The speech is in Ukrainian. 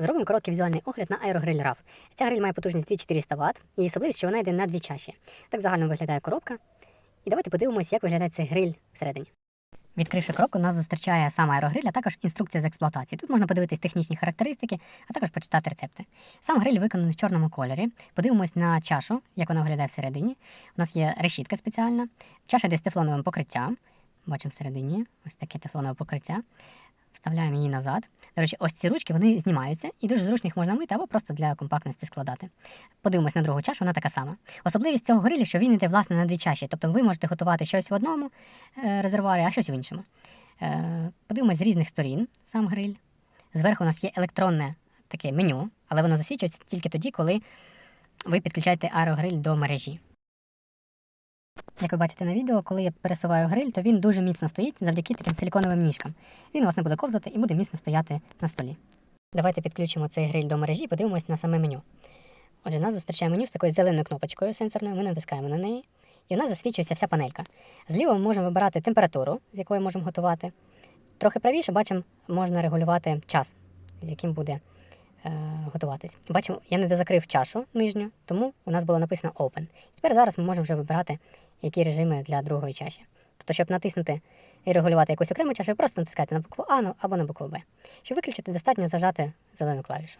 Зробимо короткий візуальний огляд на аерогриль RAV. Ця гриль має потужність 2400 Вт і особливість, що вона йде на дві чаші. Так загально виглядає коробка. І давайте подивимося, як виглядає цей гриль всередині. Відкривши коробку, нас зустрічає сам аерогриль, а також інструкція з експлуатації. Тут можна подивитись технічні характеристики, а також почитати рецепти. Сам гриль виконаний в чорному кольорі. Подивимось на чашу, як вона виглядає всередині. У нас є решітка спеціальна, чаша з тефлоновим покриттям. Бачимо всередині ось таке тефлонове покриття. Вставляємо її назад. До речі, ось ці ручки вони знімаються і дуже зручно їх можна мити або просто для компактності складати. Подивимось на другу чашу, вона така сама. Особливість цього грилю, що він йде власне на дві чаші. Тобто ви можете готувати щось в одному е, резервуарі, а щось в іншому. Е, подивимось з різних сторін сам гриль. Зверху у нас є електронне таке меню, але воно засвідчується тільки тоді, коли ви підключаєте аерогриль до мережі. Як ви бачите на відео, коли я пересуваю гриль, то він дуже міцно стоїть завдяки таким силіконовим ніжкам. Він у вас не буде ковзати і буде міцно стояти на столі. Давайте підключимо цей гриль до мережі і подивимось на саме меню. Отже, нас зустрічає меню з такою зеленою кнопочкою сенсорною. Ми натискаємо на неї, і у нас засвічується вся панелька. Зліва ми можемо вибирати температуру, з якою можемо готувати. Трохи правіше бачимо, можна регулювати час, з яким буде е, готуватись. Бачимо, я не дозакрив чашу нижню, тому у нас було написано Open. Тепер зараз ми можемо вже вибирати, які режими для другої чаші. Тобто, щоб натиснути і регулювати якусь окрему чашу, просто натискати на букву А ну, або на букву Б. Щоб виключити, достатньо зажати зелену клавішу.